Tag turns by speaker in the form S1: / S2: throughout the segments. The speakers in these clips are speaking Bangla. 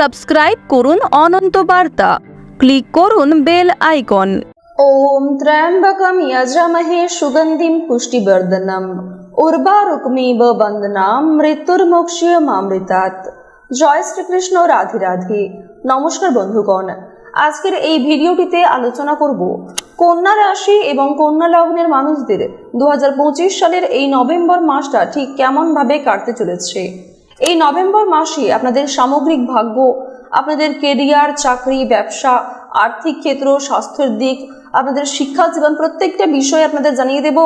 S1: সাবস্ক্রাইব করুন অনন্ত বার্তা। ক্লিক করুন বেল আইকন।
S2: ওম ত্র্যম্বকম যজমহে সুগন্ধিম পুষ্টিবর্ধনম। উর্বারুকমেব বন্দনাম মৃত্যুর্মোক্ষীয় মামৃতাত জয় শ্রীকৃষ্ণ, রাধে রাধে। নমস্কার বন্ধুগণ। আজকের এই ভিডিওটিতে আলোচনা করব কন্যা রাশি এবং কন্যা লগ্নের মানুষদের দু হাজার পঁচিশ সালের এই নভেম্বর মাসটা ঠিক কেমনভাবে কাটতে চলেছে। এই নভেম্বর মাসে আপনাদের সামগ্রিক ভাগ্য, আপনাদের কেরিয়ার, চাকরি, ব্যবসা, আর্থিক ক্ষেত্র, স্বাস্থ্যের দিক, আপনাদের শিক্ষা জীবন, প্রত্যেকটা বিষয় আপনাদের জানিয়ে দেব।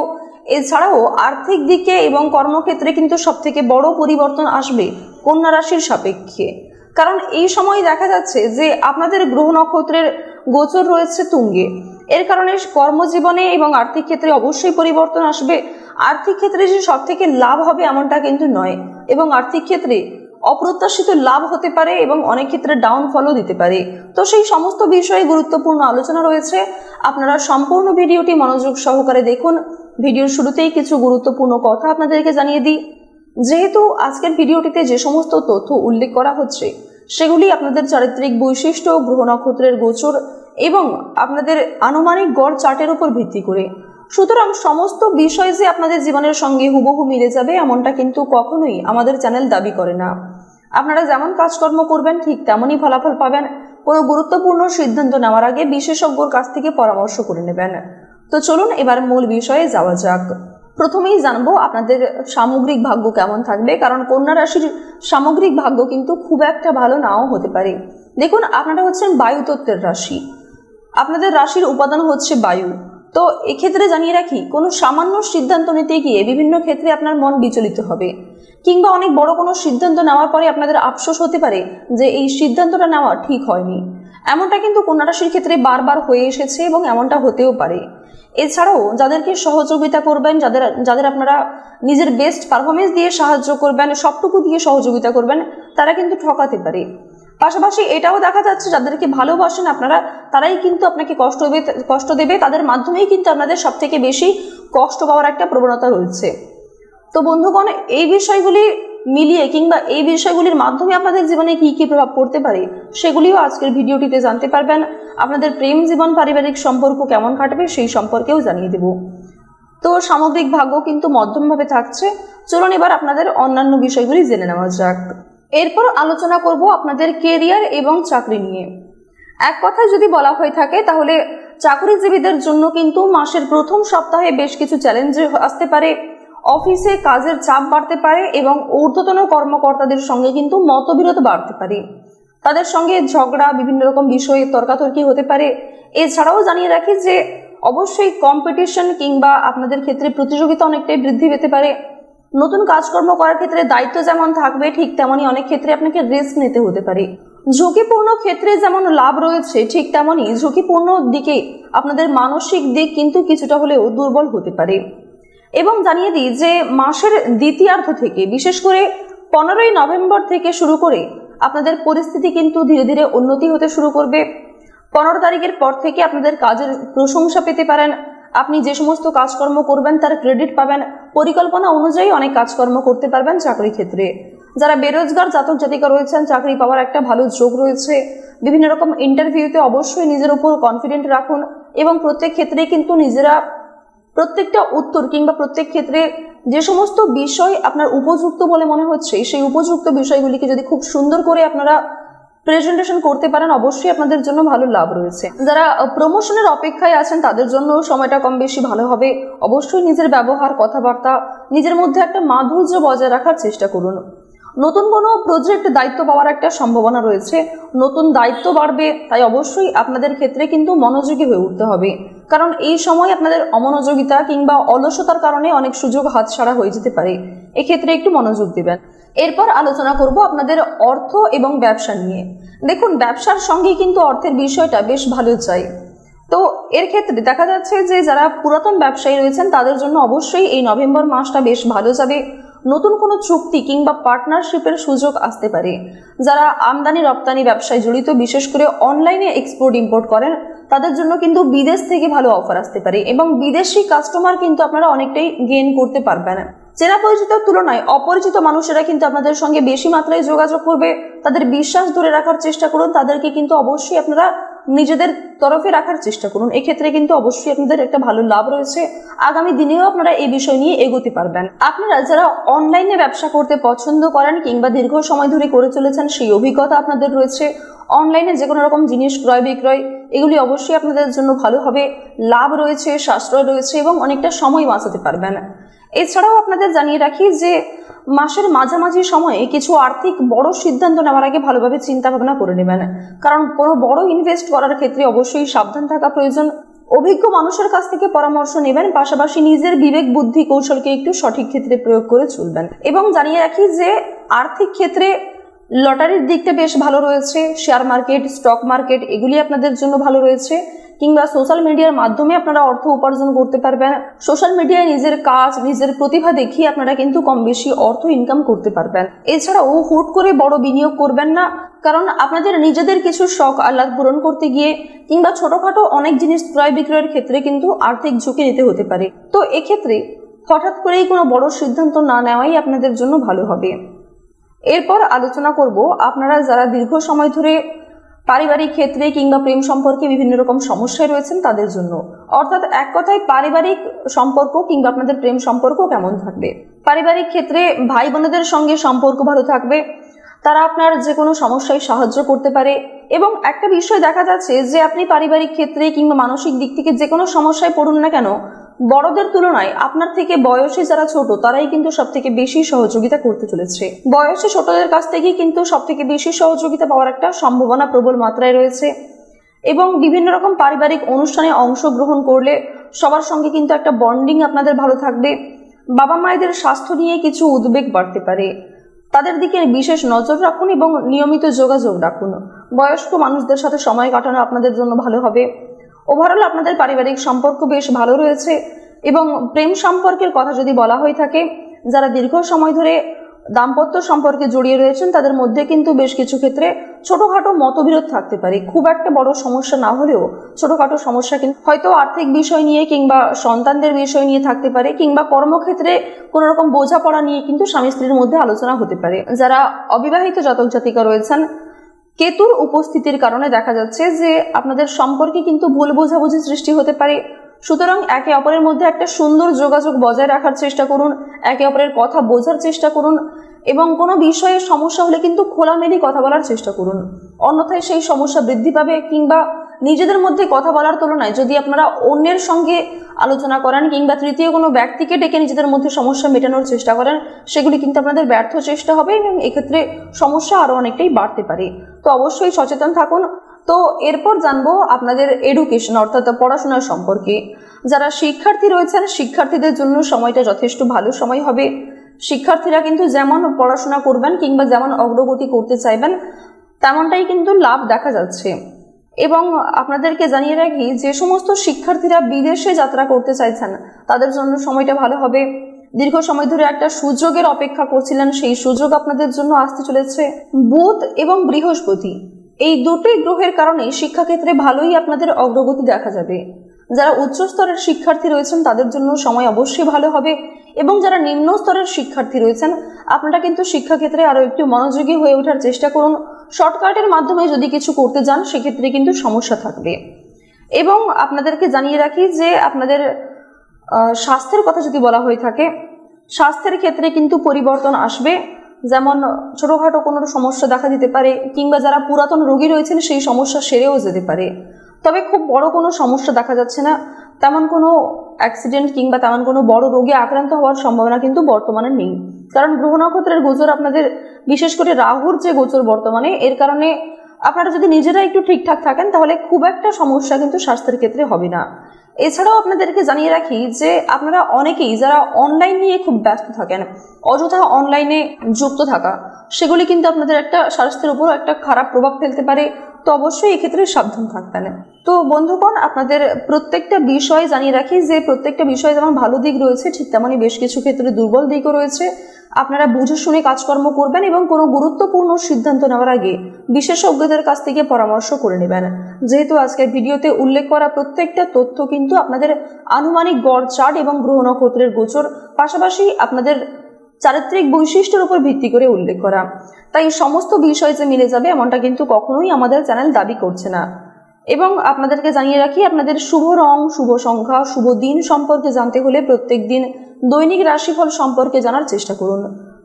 S2: এছাড়াও আর্থিক দিকে এবং কর্মক্ষেত্রে কিন্তু সব থেকে বড় পরিবর্তন আসবে কন্যা রাশির সাপেক্ষে। কারণ এই সময় দেখা যাচ্ছে যে আপনাদের গ্রহ নক্ষত্রের গোচর রয়েছে তুঙ্গে। এর কারণে কর্মজীবনে এবং আর্থিক ক্ষেত্রে অবশ্যই পরিবর্তন আসবে। আর্থিক ক্ষেত্রে যে সব থেকে লাভ হবে এমনটা কিন্তু নয়। এবং আর্থিক ক্ষেত্রে অপ্রত্যাশিত লাভ হতে পারে এবং অনেক ক্ষেত্রে ডাউনফলও দিতে পারে। তো সেই সমস্ত বিষয়ে গুরুত্বপূর্ণ আলোচনা রয়েছে। আপনারা সম্পূর্ণ ভিডিওটি মনোযোগ সহকারে দেখুন। ভিডিওর শুরুতেই কিছু গুরুত্বপূর্ণ কথা আপনাদেরকে জানিয়ে দিই। যেহেতু আজকের ভিডিওটিতে যে সমস্ত তথ্য উল্লেখ করা হচ্ছে, সেগুলি আপনাদের চারিত্রিক বৈশিষ্ট্য, গ্রহ নক্ষত্রের গোচর এবং আপনাদের আনুমানিক গড় চার্টের উপর ভিত্তি করে। সুতরাং সমস্ত বিষয় যে আপনাদের জীবনের সঙ্গে হুবহু মিলে যাবে, এমনটা কিন্তু কখনোই আমাদের চ্যানেল দাবি করে না। আপনারা যেমন কাজকর্ম করবেন, ঠিক তেমনই ফলাফল পাবেন। কোনো গুরুত্বপূর্ণ সিদ্ধান্ত নেওয়ার আগে বিশেষজ্ঞর কাছ থেকে পরামর্শ করে নেবেন। তো চলুন এবার মূল বিষয়ে যাওয়া যাক। প্রথমেই জানব আপনাদের সামগ্রিক ভাগ্য কেমন থাকবে, কারণ কন্যা রাশির সামগ্রিক ভাগ্য কিন্তু খুব একটা ভালো নাও হতে পারে। দেখুন, আপনারা হচ্ছেন বায়ু তত্ত্বের রাশি। আপনাদের রাশির উপাদান হচ্ছে বায়ু। তো এক্ষেত্রে জানিয়ে রাখি, কোনো সামান্য সিদ্ধান্ত নিতে গিয়ে বিভিন্ন ক্ষেত্রে আপনার মন বিচলিত হবে। কিংবা অনেক বড় কোনো সিদ্ধান্ত নেওয়ার পরে আপনাদের আফসোস হতে পারে যে এই সিদ্ধান্তটা নেওয়া ঠিক হয়নি। এমনটা কিন্তু কন্যা রাশির ক্ষেত্রে বারবার হয়ে এসেছে এবং এমনটা হতেও পারে। এছাড়াও যাদেরকে সহযোগিতা করবেন, যাদের যাদের আপনারা নিজের বেস্ট পারফরমেন্স দিয়ে সাহায্য করবেন, সবটুকু দিয়ে সহযোগিতা করবেন, তারা কিন্তু ঠকাতে পারে। পাশাপাশি এটাও দেখা যাচ্ছে, যাদেরকে ভালোবাসেন আপনারা, তারাই কিন্তু আপনাকে কষ্ট কষ্ট দেবে। তাদের মাধ্যমেই কিন্তু আপনাদের সব থেকে বেশি কষ্ট পাওয়ার একটা প্রবণতা রয়েছে। তো বন্ধুগণ, এই বিষয়গুলি মিলিয়ে কিংবা এই বিষয়গুলির মাধ্যমে আপনাদের জীবনে কি কি প্রভাব পড়তে পারে, সেগুলিও আজকের ভিডিওটিতে জানতে পারবেন। আপনাদের প্রেম জীবন, পারিবারিক সম্পর্ক কেমন কাটবে সেই সম্পর্কেও জানিয়ে দেব। তো সামগ্রিক ভাগ্য কিন্তু মধ্যমভাবে থাকছে। চলুন এবার আপনাদের অন্যান্য বিষয়গুলি জেনে নেওয়া যাক। এরপর আলোচনা করব আপনাদের কেরিয়ার এবং চাকরি নিয়ে। এক কথায় যদি বলা হয়ে থাকে, তাহলে চাকরিজীবীদের জন্য কিন্তু মাসের প্রথম সপ্তাহে বেশ কিছু চ্যালেঞ্জ আসতে পারে। অফিসে কাজের চাপ বাড়তে পারে এবং ঊর্ধ্বতন কর্মকর্তাদের সঙ্গে কিন্তু মতবিরোধ বাড়তে পারে। তাদের সঙ্গে ঝগড়া, বিভিন্ন রকম বিষয়ে তর্কাতর্কি হতে পারে। এছাড়াও জানিয়ে রাখি যে, অবশ্যই কম্পিটিশন কিংবা আপনাদের ক্ষেত্রে প্রতিযোগিতা অনেকটাই বৃদ্ধি পেতে পারে। নতুন কাজকর্ম করার ক্ষেত্রে দায়িত্ব যেমন থাকবে, ঠিক তেমনই অনেক ক্ষেত্রে আপনাকে রিস্ক নিতে হতে পারে। ঝুঁকিপূর্ণ ক্ষেত্রে যেমন লাভ রয়েছে, ঠিক তেমনই ঝুঁকিপূর্ণ দিকে আপনাদের মানসিক দিক কিন্তু কিছুটা হলেও দুর্বল হতে পারে। এবং জানিয়ে দিই যে মাসের দ্বিতীয়ার্ধ থেকে, বিশেষ করে পনেরোই নভেম্বর থেকে শুরু করে আপনাদের পরিস্থিতি কিন্তু ধীরে ধীরে উন্নতি হতে শুরু করবে। পনেরো তারিখের পর থেকে আপনাদের কাজের প্রশংসা পেতে পারেন। আপনি যে সমস্ত কাজকর্ম করবেন, তার ক্রেডিট পাবেন। পরিকল্পনা অনুযায়ী অনেক কাজকর্ম করতে পারবেন চাকরি ক্ষেত্রে। যারা বেরোজগার, জাতক, জাতিকা রয়েছেন, চাকরি পাওয়ার একটা ভালো যোগ রয়েছে। বিভিন্ন রকম ইন্টারভিউতে অবশ্যই নিজের উপর কনফিডেন্ট রাখুন এবং প্রত্যেক ক্ষেত্রে কিন্তু নিজেরা প্রত্যেকটা উত্তর কিংবা প্রত্যেক ক্ষেত্রে যে সমস্ত বিষয় আপনার উপযুক্ত বলে মনে হচ্ছে, সেই উপযুক্ত বিষয়গুলিকে যদি খুব সুন্দর করে আপনারা প্রেজেন্টেশন করতে পারেন, অবশ্যই আপনাদের জন্য ভালো লাভ রয়েছে। যারা প্রমোশনের অপেক্ষায় আছেন, তাদের জন্য সময়টা কম বেশি ভালো হবে। অবশ্যই নিজের ব্যবহার, কথাবার্তা, নিজের মধ্যে একটা মাধুর্য বজায় রাখার চেষ্টা করুন। নতুন কোনো প্রজেক্ট দায়িত্ব পাওয়ার একটা সম্ভাবনা রয়েছে। নতুন দায়িত্ব বাড়বে, তাই অবশ্যই আপনাদের ক্ষেত্রে কিন্তু মনোযোগী হয়ে উঠতে হবে। কারণ এই সময় আপনাদের অমনোযোগিতা কিংবা অলসতার কারণে অনেক সুযোগ হাতছাড়া হয়ে যেতে পারে। এক্ষেত্রে একটু মনোযোগ দেবেন। এরপর আলোচনা করব আপনাদের অর্থ এবং ব্যবসা নিয়ে। দেখুন, ব্যবসার সঙ্গে কিন্তু অর্থের বিষয়টা বেশ ভালো চাই তো এর ক্ষেত্রে দেখা যাচ্ছে যে, যারা পুরাতন ব্যবসায়ী রয়েছেন, তাদের জন্য অবশ্যই এই নভেম্বর মাসটা বেশ ভালো যাবে। নতুন কোনো চুক্তি কিংবা পার্টনারশিপের সুযোগ আসতে পারে। যারা আমদানি, রপ্তানি ব্যবসায় জড়িত, বিশেষ করে অনলাইনে এক্সপোর্ট ইম্পোর্ট করেন, তাদের জন্য কিন্তু বিদেশ থেকে ভালো অফার আসতে পারে এবং বিদেশি কাস্টমার কিন্তু আপনারা অনেকটাই গেইন করতে পারবেন। চেনা পরিচিতর তুলনায় অপরিচিত মানুষেরা কিন্তু আপনাদের সঙ্গে বেশি মাত্রায় যোগাযোগ করবে, তাদের বিশ্বাস ধরে রাখার চেষ্টা করুন, তাদেরকে কিন্তু অবশ্যই আপনারা নিজেদের তরফে রাখার চেষ্টা করুন। এক্ষেত্রে কিন্তু অবশ্যই আপনাদের একটা ভালো লাভ রয়েছে। আগামী দিনেও আপনারা এই বিষয় নিয়ে এগোতে পারবেন। আপনারা যারা অনলাইনে ব্যবসা করতে পছন্দ করেন কিংবা দীর্ঘ সময় ধরে করে চলেছেন, সেই অভিজ্ঞতা আপনাদের রয়েছে। অনলাইনে যে কোনো রকম জিনিস, ক্রয় বিক্রয়, এগুলি অবশ্যই আপনাদের জন্য ভালো হবে। লাভ রয়েছে, সাশ্রয় রয়েছে এবং অনেকটা সময় বাঁচাতে পারবেন। এছাড়াও আপনাদের জানিয়ে রাখি যে মাসের মাঝামাঝি সময়ে কিছু আর্থিক বড় সিদ্ধান্ত নেওয়ার আগে ভালোভাবে চিন্তা ভাবনা করে নেবেন। কারণ কোনো বড় ইনভেস্ট করার ক্ষেত্রে অবশ্যই সাবধান থাকা প্রয়োজন। অভিজ্ঞ মানুষের কাছ থেকে পরামর্শ নেবেন, পাশাপাশি নিজের বিবেক, বুদ্ধি, কৌশলকে একটু সঠিক ক্ষেত্রে প্রয়োগ করে চলবেন। এবং জানিয়ে রাখি যে, আর্থিক ক্ষেত্রে লটারির দিকটা বেশ ভালো রয়েছে শেয়ার মার্কেট স্টক মার্কেট এগুলি আপনাদের জন্য ভালো রয়েছে, কিংবা সোশ্যাল মিডিয়ার মাধ্যমে আপনারা অর্থ উপার্জন করতে পারবেন। সোশ্যাল মিডিয়ায় নিজের কাজ, নিজের প্রতিভা দেখিয়ে আপনারা কিন্তু কম বেশি অর্থ ইনকাম করতে পারবেন। এছাড়াও হুট করে বড় বিনিয়োগ করবেন না, কারণ আপনাদের নিজেদের কিছু শখ আহ্লাদ পূরণ করতে গিয়ে, কিংবা ছোটখাটো অনেক জিনিস ক্রয় বিক্রয়ের ক্ষেত্রে কিন্তু আর্থিক ঝুঁকি নিতে হতে পারে। তো এক্ষেত্রে হঠাৎ করেই কোনো বড় সিদ্ধান্ত না নেওয়াই আপনাদের জন্য ভালো হবে। এরপর আলোচনা করব আপনারা যারা দীর্ঘ সময় ধরে পারিবারিক ক্ষেত্রে কিংবা প্রেম সম্পর্কে বিভিন্ন রকম সমস্যায় রয়েছেন তাদের জন্য। অর্থাৎ এক কথায় পারিবারিক সম্পর্ক কিংবা আপনাদের প্রেম সম্পর্ক কেমন থাকবে? পারিবারিক ক্ষেত্রে ভাই বোনেদের সঙ্গে সম্পর্ক ভালো থাকবে, তারা আপনার যে কোনো সমস্যায় সাহায্য করতে পারে এবং একটা বিষয় দেখা যাচ্ছে যে আপনি পারিবারিক ক্ষেত্রে কিংবা মানসিক দিক থেকে যে কোনো সমস্যায় পড়ুন না কেন বড়দের তুলনায় আপনার থেকে বয়সে যারা ছোট, তারাই কিন্তু সব থেকে বেশি সহযোগিতা করতে চলেছে। বয়সে ছোটদের কাছ থেকেই কিন্তু সব থেকে বেশি সহযোগিতা পাওয়ার একটা সম্ভাবনা প্রবল মাত্রায় রয়েছে। এবং বিভিন্ন রকম পারিবারিক অনুষ্ঠানে অংশগ্রহণ করলে সবার সঙ্গে কিন্তু একটা বন্ডিং আপনাদের ভালো থাকবে। বাবা মায়েদের স্বাস্থ্য নিয়ে কিছু উদ্বেগ বাড়তে পারে। তাদের দিকে বিশেষ নজর রাখুন এবং নিয়মিত যোগাযোগ রাখুন। বয়স্ক মানুষদের সাথে সময় কাটানো আপনাদের জন্য ভালো হবে। ওভারঅল আপনাদের পারিবারিক সম্পর্ক বেশ ভালো রয়েছে এবং প্রেম সম্পর্কের কথা যদি বলা হয়ে থাকে, যারা দীর্ঘ সময় ধরে দাম্পত্য সম্পর্কে জড়িয়ে রয়েছেন, তাদের মধ্যে কিন্তু বেশ কিছু ক্ষেত্রে ছোটোখাটো মতবিরোধ থাকতে পারে। খুব একটা বড় সমস্যা না হলেও ছোটোখাটো সমস্যা কিন্তু হয়তো আর্থিক বিষয় নিয়ে কিংবা সন্তানদের বিষয় নিয়ে থাকতে পারে, কিংবা কর্মক্ষেত্রে কোনো রকম বোঝাপড়া নিয়ে কিন্তু স্বামী স্ত্রীর মধ্যে আলোচনা হতে পারে। যারা অবিবাহিত জাতক জাতিকা রয়েছেন কেতুর উপস্থিতির কারণে দেখা যাচ্ছে যে আপনাদের সম্পর্কে কিন্তু ভুল বোঝাবুঝি সৃষ্টি হতে পারে। সুতরাং একে অপরের মধ্যে একটা সুন্দর যোগাযোগ বজায় রাখার চেষ্টা করুন, একে অপরের কথা বোঝার চেষ্টা করুন। এবং কোনো বিষয়ে সমস্যা হলে কিন্তু খোলামেলি কথা বলার চেষ্টা করুন। অন্যথায় সেই সমস্যা বৃদ্ধি পাবে কিংবা নিজেদের মধ্যে কথা বলার তুলনায় যদি আপনারা অন্যের সঙ্গে আলোচনা করেন কিংবা তৃতীয় কোনো ব্যক্তিকে ডেকে নিজেদের মধ্যে সমস্যা মেটানোর চেষ্টা করেন, সেগুলি কিন্তু আপনাদের ব্যর্থ চেষ্টা হবে এবং এক্ষেত্রে সমস্যা আরও অনেকটাই বাড়তে পারে। তো অবশ্যই সচেতন থাকুন। তো এরপর জানব আপনাদের এডুকেশন অর্থাৎ পড়াশোনার সম্পর্কে। যারা শিক্ষার্থী রয়েছেন, শিক্ষার্থীদের জন্য সময়টা যথেষ্ট ভালো সময় হবে। শিক্ষার্থীরা কিন্তু যেমন পড়াশোনা করবেন কিংবা যেমন অগ্রগতি করতে চাইবেন, তেমনটাই কিন্তু লাভ দেখা যাচ্ছে। এবং আপনাদেরকে জানিয়ে রাখি, যে সমস্ত শিক্ষার্থীরা বিদেশে যাত্রা করতে চাইছেন, তাদের জন্য সময়টা ভালো হবে। দীর্ঘ সময় ধরে একটা সুযোগের অপেক্ষা করছিলেন, সেই সুযোগ আপনাদের জন্য আসতে চলেছে। বুধ এবং বৃহস্পতি, এই দুটোই গ্রহের কারণে শিক্ষাক্ষেত্রে ভালোই আপনাদের অগ্রগতি দেখা যাবে। যারা উচ্চ স্তরের শিক্ষার্থী রয়েছেন, তাদের জন্য সময় অবশ্যই ভালো হবে। এবং যারা নিম্ন স্তরের শিক্ষার্থী রয়েছেন, আপনারা কিন্তু শিক্ষাক্ষেত্রে আরও একটু মনোযোগী হয়ে ওঠার চেষ্টা করুন। শর্টকাটের মাধ্যমে যদি কিছু করতে যান, সেক্ষেত্রে কিন্তু সমস্যা থাকবে। এবং আপনাদেরকে জানিয়ে রাখি যে আপনাদের স্বাস্থ্যের কথা যদি বলা হয়ে থাকে, স্বাস্থ্যের ক্ষেত্রে কিন্তু পরিবর্তন আসবে। যেমন ছোটোখাটো কোনো সমস্যা দেখা দিতে পারে, কিংবা যারা পুরাতন রোগী রয়েছেন, সেই সমস্যা সেরেও যেতে পারে। তবে খুব বড় কোনো সমস্যা দেখা যাচ্ছে না। তেমন কোনো অ্যাক্সিডেন্ট কিংবা তেমন কোনো বড় রোগে আক্রান্ত হওয়ার সম্ভাবনা কিন্তু বর্তমানে নেই। কারণ গ্রহ নক্ষত্রের গোচর আপনাদের, বিশেষ করে রাহুর যে গোচর বর্তমানে, এর কারণে আপনারা যদি নিজেরা একটু ঠিকঠাক থাকেন, তাহলে খুব একটা সমস্যা কিন্তু স্বাস্থ্যের ক্ষেত্রে হবে না। এছাড়াও আপনাদেরকে জানিয়ে রাখি যে, আপনারা অনেকেই যারা অনলাইন নিয়ে খুব ব্যস্ত থাকেন, অযথা অনলাইনে যুক্ত থাকা, সেগুলি কিন্তু আপনাদের একটা স্বাস্থ্যের উপর একটা খারাপ প্রভাব ফেলতে পারে। তো অবশ্যই এক্ষেত্রে সাবধান থাকবেন। তো বন্ধুগণ, আপনাদের প্রত্যেকটা বিষয় জানিয়ে রাখি যে প্রত্যেকটা বিষয় যেমন ভালো দিক রয়েছে, ঠিক তেমনই বেশ কিছু ক্ষেত্রে দুর্বল দিকও রয়েছে। আপনারা বুঝে শুনে কাজকর্ম করবেন এবং কোনো গুরুত্বপূর্ণ সিদ্ধান্ত নেওয়ার আগে বিশেষজ্ঞদের কাছ থেকে পরামর্শ করে নেবেন। যেহেতু আজকের ভিডিওতে উল্লেখ করা প্রত্যেকটা তথ্য কিন্তু আপনাদের আনুমানিক গড়, চার্ট এবং গ্রহ নক্ষত্রের গোচর, পাশাপাশি আপনাদের চারিত্রিক বৈশিষ্ট্যের উপর ভিত্তি করে উল্লেখ করা। তাই সমস্ত বিষয় যে মিলে যাবে এমনটা কিন্তু কখনোই আমাদের চ্যানেল দাবি করছে না। এবং আপনাদেরকে জানিয়ে রাখি, আপনাদের শুভ রং, শুভ সংখ্যা, শুভ দিন সম্পর্কে জানতে হলে প্রত্যেক দিন দৈনিক রাশিফল সম্পর্কে জানার চেষ্টা করুন।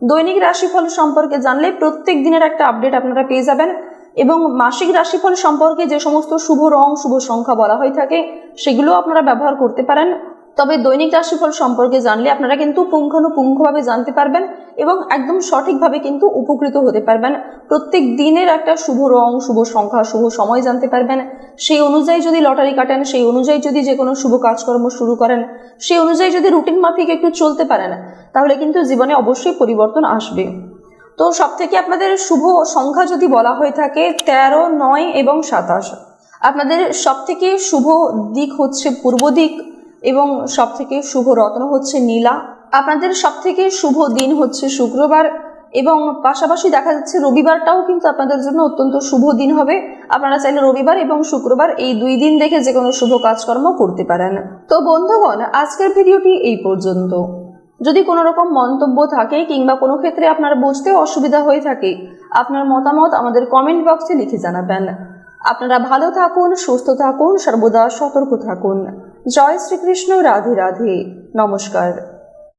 S2: দৈনিক রাশিফল সম্পর্কে জানলে প্রত্যেক দিনের একটা আপডেট আপনারা পেয়ে যাবেন এবং মাসিক রাশিফল সম্পর্কে যে সমস্ত শুভ রং, শুভ সংখ্যা বলা হয়ে থাকে সেগুলো আপনারা ব্যবহার করতে পারেন। তবে দৈনিক রাশিফল সম্পর্কে জানলে আপনারা কিন্তু পুঙ্খানুপুঙ্খভাবে জানতে পারবেন এবং একদম সঠিকভাবে কিন্তু উপকৃত হতে পারবেন। প্রত্যেক দিনের একটা শুভ রং, শুভ সংখ্যা, শুভ সময় জানতে পারবেন। সেই অনুযায়ী যদি লটারি কাটেন, সেই অনুযায়ী যদি যে কোনো শুভ কাজকর্ম শুরু করেন, সেই অনুযায়ী যদি রুটিন মাফিক একটু চলতে পারেন, তাহলে কিন্তু জীবনে অবশ্যই পরিবর্তন আসবে। তো সব থেকে আপনাদের শুভ সংখ্যা যদি বলা হয়ে থাকে, তেরো, নয় এবং সাতাশ। আপনাদের সব থেকে শুভ দিক হচ্ছে পূর্ব দিক। এবং সব থেকে শুভ রত্ন হচ্ছে নীলা। আপনাদের সব থেকে শুভ দিন হচ্ছে শুক্রবার এবং পাশাপাশি দেখা যাচ্ছে রবিবারটাও কিন্তু আপনাদের জন্য অত্যন্ত শুভ দিন হবে। আপনারা চাইলে রবিবার এবং শুক্রবার এই দুই দিন দেখে যে কোনো শুভ কাজকর্ম করতে পারেন। তো বন্ধুগণ, আজকের ভিডিওটি এই পর্যন্ত। যদি কোনো রকম মন্তব্য থাকে কিংবা কোনো ক্ষেত্রে আপনার বুঝতে অসুবিধা হয়ে থাকে, আপনার মতামত আমাদের কমেন্ট বক্সে লিখে জানাবেন। আপনারা ভালো থাকুন, সুস্থ থাকুন, সর্বদা সতর্ক থাকুন। জয় শ্রীকৃষ্ণ রাধে রাধে। নমস্কার।